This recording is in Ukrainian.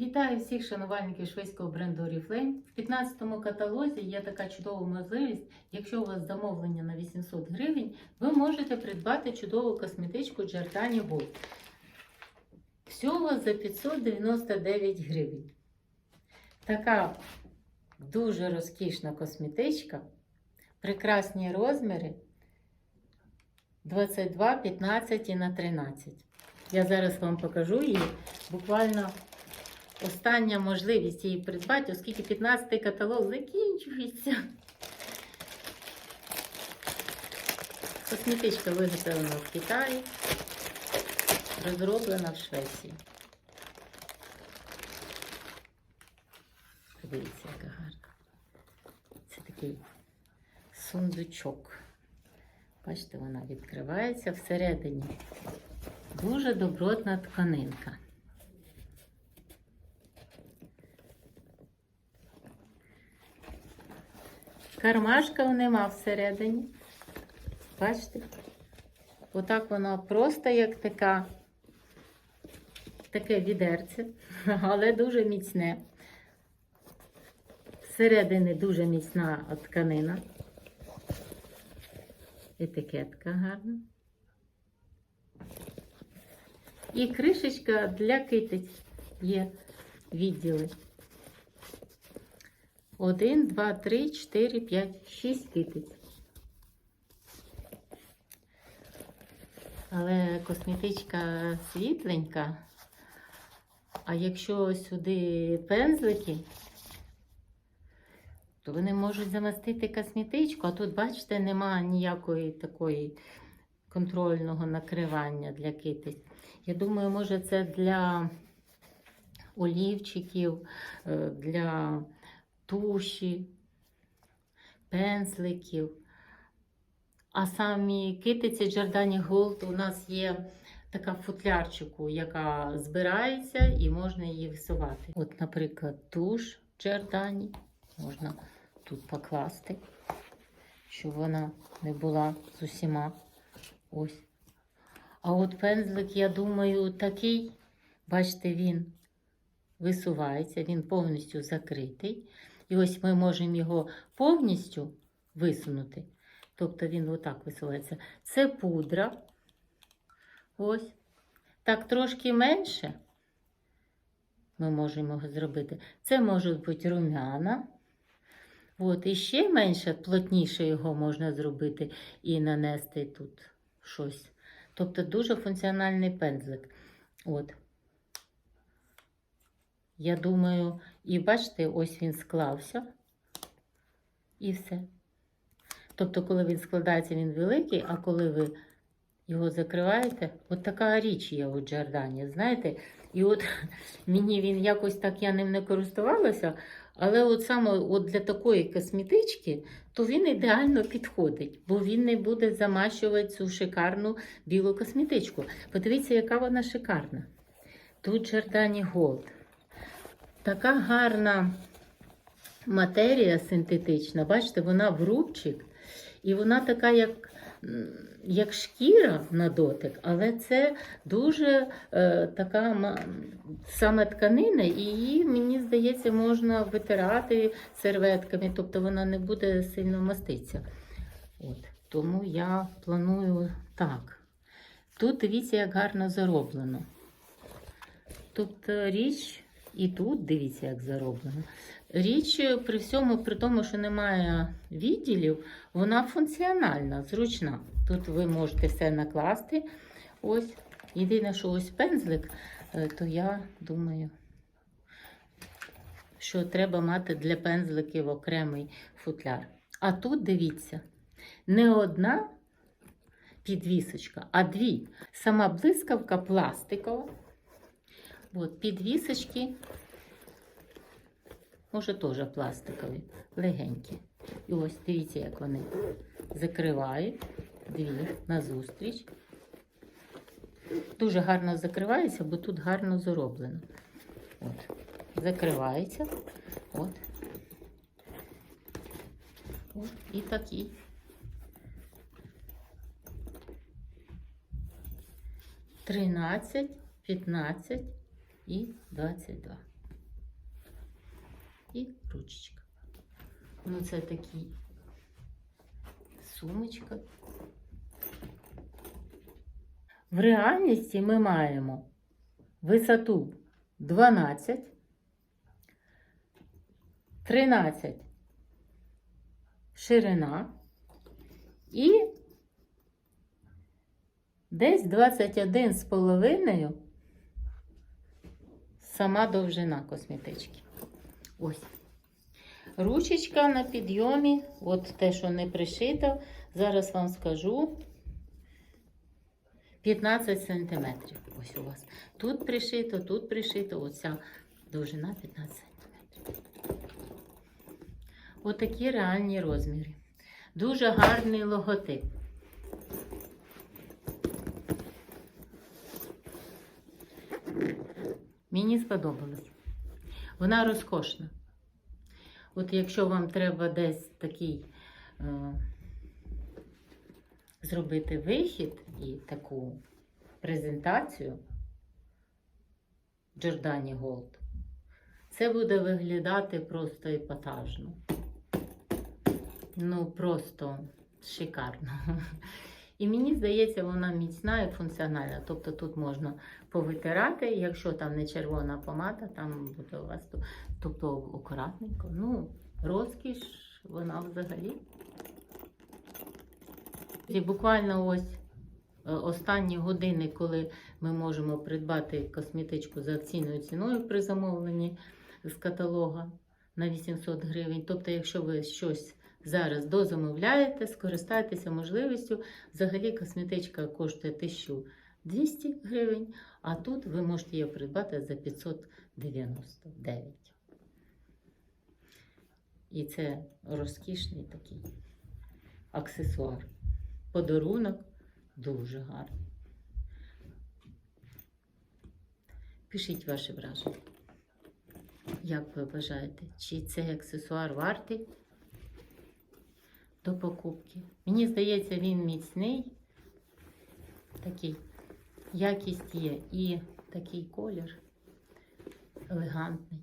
Вітаю всіх шанувальників шведського бренду Oriflame. В 15 му каталозі є така чудова можливість. Якщо у вас замовлення на 800 гривень, ви можете придбати чудову косметичку Giordani Gold. Всього за 599 гривень. Така дуже розкішна косметичка, прекрасні розміри 22, 15 і на 13. Я зараз вам покажу її. Буквально остання можливість її придбати, оскільки 15-й каталог закінчується. Косметичка виготовлена в Китаї, розроблена в Швеції. Подивіться, яка гарна. Це такий сундучок. Бачите, вона відкривається всередині. Дуже добротна тканинка. Кармашка нема всередині. Бачите? Отак воно просто як така, таке відерце, але дуже міцне. Всередині дуже міцна тканина. Етикетка гарна. І кришечка для китиць є відділи. Один, два, три, чотири, п'ять, шість китиць. Але косметичка світленька. А якщо сюди пензлики, то вони можуть замастити косметичку. А тут, бачите, нема ніякої такої контрольного накривання для китиць. Я думаю, може, це для олівчиків, е, для туші, пензликів. А самі китиці Giordani Gold у нас є така футлярчику, яка збирається і можна її висувати. От, наприклад, туш Giordani можна тут покласти, щоб вона не була з усіма. Ось. А от пензлик, я думаю, такий, бачите, він висувається, він повністю закритий. І ось ми можемо його повністю висунути. Тобто він отак висувається. Це пудра. Ось. Так трошки менше ми можемо його зробити. Це можуть бути румяна. От, і ще менше, плотніше його можна зробити і нанести тут щось. Тобто дуже функціональний пензлик. От. Я думаю, і бачите, ось він склався. І все. Тобто, коли він складається, він великий, а коли ви його закриваєте, от така річ є у Джордані, знаєте? І от мені він якось так я ним не користувалася, але от саме от для такої косметички, то він ідеально підходить, бо він не буде замащувати цю шикарну білу косметичку. Подивіться, яка вона шикарна. Тут Giordani Gold. Така гарна матерія синтетична. Бачите, вона в рубчик, і вона така, як як шкіра на дотик, але це дуже е, така саме тканина, і її, мені здається, можна витирати серветками, тобто вона не буде сильно маститися. От. Тому я планую так. Тут дивіться, як гарно зароблено. Тобто річ, і тут дивіться, як зароблено. Річ при всьому, при тому, що немає відділів, вона функціональна, зручна. Тут ви можете все накласти. Ось. Єдине, що ось пензлик, е, то я думаю, що треба мати для пензликів окремий футляр. А тут дивіться, не одна підвісочка, а дві. Сама блискавка пластикова. От, підвісочки, може, теж пластикові, легенькі. І ось дивіться, як вони закривають дві назустріч. Дуже гарно закривається, бо тут гарно зроблено. От, закривається. От. От і такий. Тринадцять, п'ятнадцять і 22. І ручечка. Ну, це такий сумочка. В реальності ми маємо висоту 12, 13 ширина і десь 21 з половиною сама довжина косметички. Ось. Ручечка на підйомі, от те, що не пришито, зараз вам скажу. 15 сантиметрів. Ось у вас. Тут пришито, тут пришито, оця довжина 15 сантиметрів. Отакі реальні розміри. Дуже гарний логотип. Мені сподобалось. Вона розкошна. От якщо вам треба десь такий е, зробити вихід і таку презентацію Джордані Голд, це буде виглядати просто епатажно. Ну, просто шикарно. І мені здається, вона міцна і функціональна. Тобто тут можна повитирати, якщо там не червона помада, там буде у вас то- тобто акуратненько. Ну, розкіш, вона взагалі. І буквально ось е, останні години, коли ми можемо придбати косметичку за акційною ціною при замовленні з каталога на 800 гривень. Тобто, якщо ви щось зараз дозамовляєте, скористайтеся можливістю. Взагалі косметичка коштує 1200 гривень, а тут ви можете її придбати за 599. І це розкішний такий аксесуар. Подарунок дуже гарний. Пишіть ваші враження. Як ви вважаєте, чи цей аксесуар вартий до покупки? Мені здається, він міцний, такий якість є і такий колір елегантний.